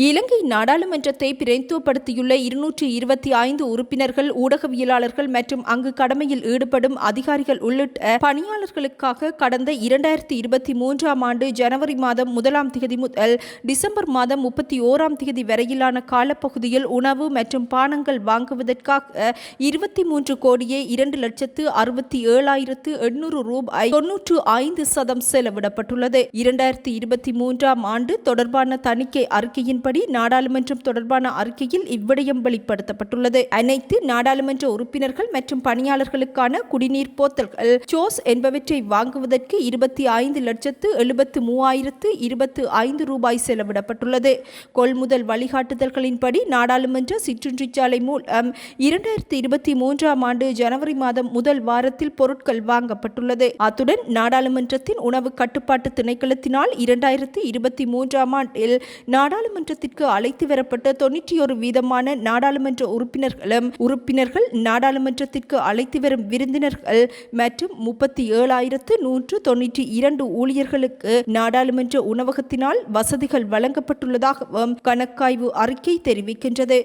இலங்கை நாடாளுமன்றத்தை பிரதித்துவப்படுத்தியுள்ள இருநூற்றி இருபத்தி ஐந்து உறுப்பினர்கள் ஊடகவியலாளர்கள் மற்றும் அங்கு கடமையில் ஈடுபடும் அதிகாரிகள் உள்ளிட்ட பணியாளர்களுக்காக கடந்த இரண்டாயிரத்தி இருபத்தி மூன்றாம் ஆண்டு ஜனவரி மாதம் முதலாம் திகதி முதல் டிசம்பர் மாதம் முப்பத்தி ஓராம் திகதி வரையிலான காலப்பகுதியில் உணவு மற்றும் பானங்கள் வாங்குவதற்காக இருபத்தி மூன்று கோடியே இரண்டு லட்சத்து அறுபத்தி ஏழாயிரத்து எண்ணூறு ரூபாய் தொன்னூற்று ஐந்து சதம் செலவிடப்பட்டுள்ளது. இரண்டாயிரத்தி இருபத்தி மூன்றாம் ஆண்டு தொடர்பான தணிக்கை அறிக்கையின்படி நாடாளுமன்றம் தொடர்பான அறிக்கையில் இவ்விடயம் வெளிப்படுத்தப்பட்டுள்ளது. அனைத்து நாடாளுமன்ற உறுப்பினர்கள் மற்றும் பணியாளர்களுக்கான குடிநீர் போத்தல்கள் சோஸ் என்பவற்றை வாங்குவதற்கு இருபத்தி ஐந்து லட்சத்து எழுபத்து மூவாயிரத்து இருபத்து ஐந்து ரூபாய் செலவிடப்பட்டுள்ளது. கொள்முதல் வழிகாட்டுதல்களின்படி நாடாளுமன்ற சிற்றுண்டிச்சாலை மூலம் இரண்டாயிரத்தி இருபத்தி மூன்றாம் ஆண்டு ஜனவரி மாதம் முதல் வாரத்தில் பொருட்கள் வாங்கப்பட்டுள்ளது. அத்துடன் நாடாளுமன்றத்தின் உணவு கட்டுப்பாட்டு திணைக்களத்தினால் இரண்டாயிரத்தி இருபத்தி மூன்றாம் ஆண்டில் நாடாளுமன்ற கூட்டத்திற்கு அழைத்து வரப்பட்ட தொன்னூற்றி ஒரு வீதமான நாடாளுமன்ற உறுப்பினர்களும் உறுப்பினர்கள் நாடாளுமன்றத்திற்கு அழைத்து வரும் விருந்தினர்கள் மற்றும் முப்பத்தி ஏழாயிரத்து நூற்று தொன்னூற்றி இரண்டு ஊழியர்களுக்கு நாடாளுமன்ற உணவகத்தினால் வசதிகள் வழங்கப்பட்டுள்ளதாகவும் கணக்காய்வு அறிக்கை தெரிவிக்கின்றது.